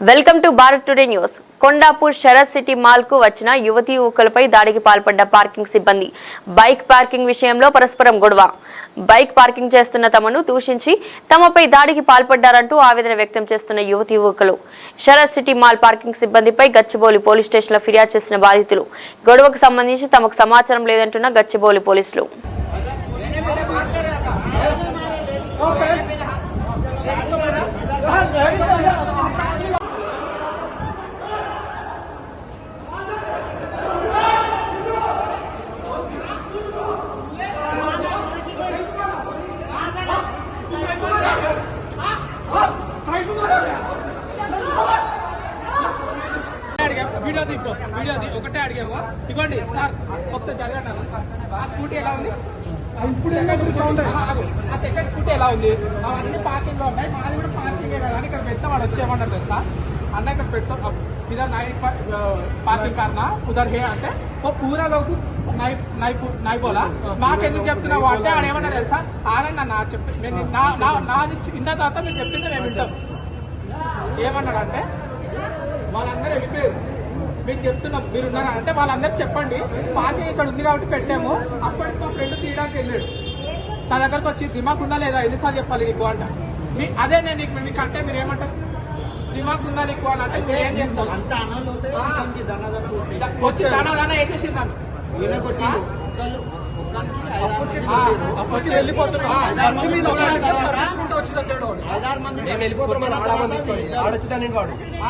Welcome to Bharat today news Kondapur Sarath city మాల్కు వచ్చిన యువతి యువకులపై దాడికి పాల్పడ్డ పార్కింగ్ సిబ్బంది బైక్ పార్కింగ్ విషయంలో పరస్పరం గొడవ బైక్ పార్కింగ్ చేస్తున్న తమను దూషించి తమపై దాడికి పాల్పడ్డారంటూ ఆవేదన వ్యక్తం చేస్తున్న యువతి యువకులు శరత్ సిటీ మాల్ పార్కింగ్ సిబ్బందిపై గచ్చిబౌలి పోలీస్ స్టేషన్లో ఫిర్యాదు చేసిన బాధితులు గొడవకు సంబంధించి తమకు సమాచారం లేదంటున్న గచ్చిబౌలి పోలీసులు వీడియో తీ బ్రో వీడియో తీ ఒకటే అడిగాము ఇవ్వండి సార్ ఒకసారి జరగండి. ఆ స్కూటీ ఎలా ఉంది? ఇప్పుడు ఆ సెకండ్ స్కూటీ ఎలా ఉంది? అవన్నీ పార్కింగ్లో ఉన్నాయి. మాది కూడా పార్కింగ్ కదా ఇక్కడ పెడితే వాడు వచ్చేయమన్నాడు తెలుసా? అన్న ఇక్కడ పెట్టు ఇదర్ నై పార్కింగ్ కారణ ఉదర్ హే అంటే ఓ పూరా లోకు నై నై నై బోలా నాకెందుకు చెప్తున్నావు అంటే ఆడ ఏమన్నా తెలుసా? ఆగండి అన్న చెప్పి. నేను నా నా- నాది ఇన్న తర్వాత మీరు చెప్పింది మేము వింటాం. ఏమన్నాడు అంటే మీకు చెప్తున్నాం. మీరు ఉన్నారా అంటే వాళ్ళందరూ చెప్పండి. పార్కింగ్ ఇక్కడ ఉంది కాబట్టి పెట్టాము. అప్పటికి మా ఫ్రెండ్ తీయడానికి వెళ్ళాడు. నా దగ్గరకు వచ్చి దిమాక్ ఉందా లేదా? ఎన్నిసార్లు చెప్పాలి నీకు అంట. మీ అదే నేను నీకు మీకు అంటే మీరు ఏమంటారు? దిమాక్ ఉందా నీకు అని అంటే మీరు ఏం. ద- వచ్చి దానా దానా వేసేసి నన్ను. ఒక్కనికి ఐదారు మంది నేను వెళ్ళిపోతున్నాను తీసుకొని. ఆడొచ్చి దాన్ని వాడు.